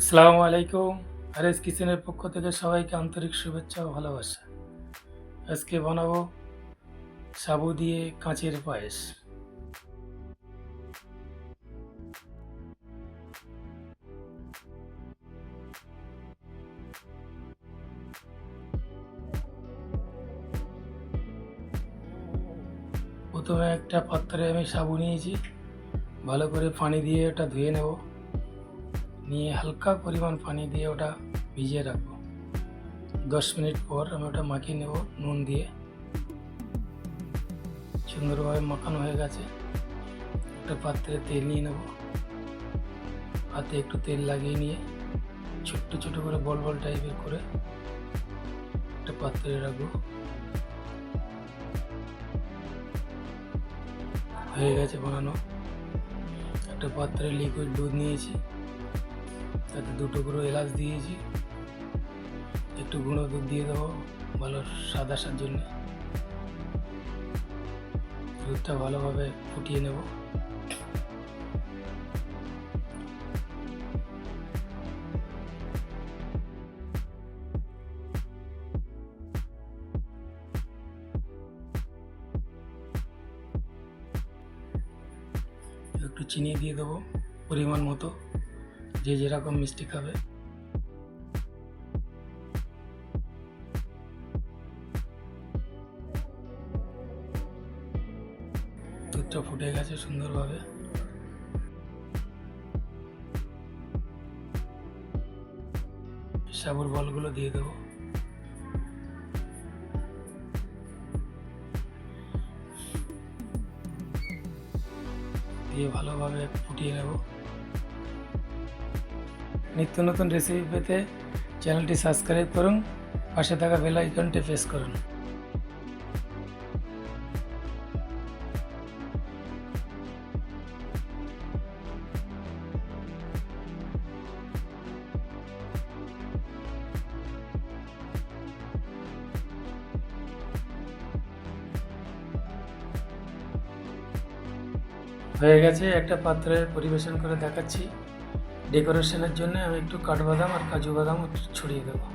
আসসালামু আলাইকুম। আরএস কিচেনের পক্ষ থেকে সবাইকে আন্তরিক শুভেচ্ছা ও ভালোবাসা। আজকে বানাবো সাবু দিয়ে কাঁচের পায়েস। প্রথমে একটা পাত্রে আমি সাবু নিয়েছি। ভালো করে পানি দিয়ে ওটা ধুয়ে নেব। নিয়ে হালকা পরিমাণ পানি দিয়ে ওটা ভিজিয়ে রাখব। দশ মিনিট পর আমি ওটা মাখিয়ে নেব নুন দিয়ে। সুন্দরভাবে মাখানো হয়ে গেছে। একটা পাত্রে তেল নিয়ে নেব। হাতে একটু তেল লাগিয়ে নিয়ে ছোট্ট ছোট করে বল বল টাইপের করে একটা পাত্রে রাখব। হয়ে গেছে বানানো। একটা পাত্রে লিকুইড দুধ নিয়েছি। তাতে দুটো করে এলাচ দিয়েছি। একটু গুঁড়ো দুধ দিয়ে দেবো, ভালো স্বাদ আসার জন্য। দুধটা ভালোভাবে ফুটিয়ে নেব। একটু চিনি দিয়ে দেবো পরিমাণ মতো। যে যেরকম মিষ্টি খাবে। দুধটা ফুটে গেছে সুন্দরভাবে। সাবুর বলগুলো দিয়ে দেবো। দিয়ে ভালোভাবে ফুটিয়ে নেব। নিত্য নতুন রেসিপি পেতে চ্যানেলটি সাবস্ক্রাইব করুন, পাশে থাকা বেল আইকনটি প্রেস করুন। হয়ে গেছে একটা পাত্রে পরিবেশন করে দেখাচ্ছি। ডেকোরেশনের জন্য আমি একটু কাঠবাদাম আর কাজু বাদাম ছড়িয়ে দেবো।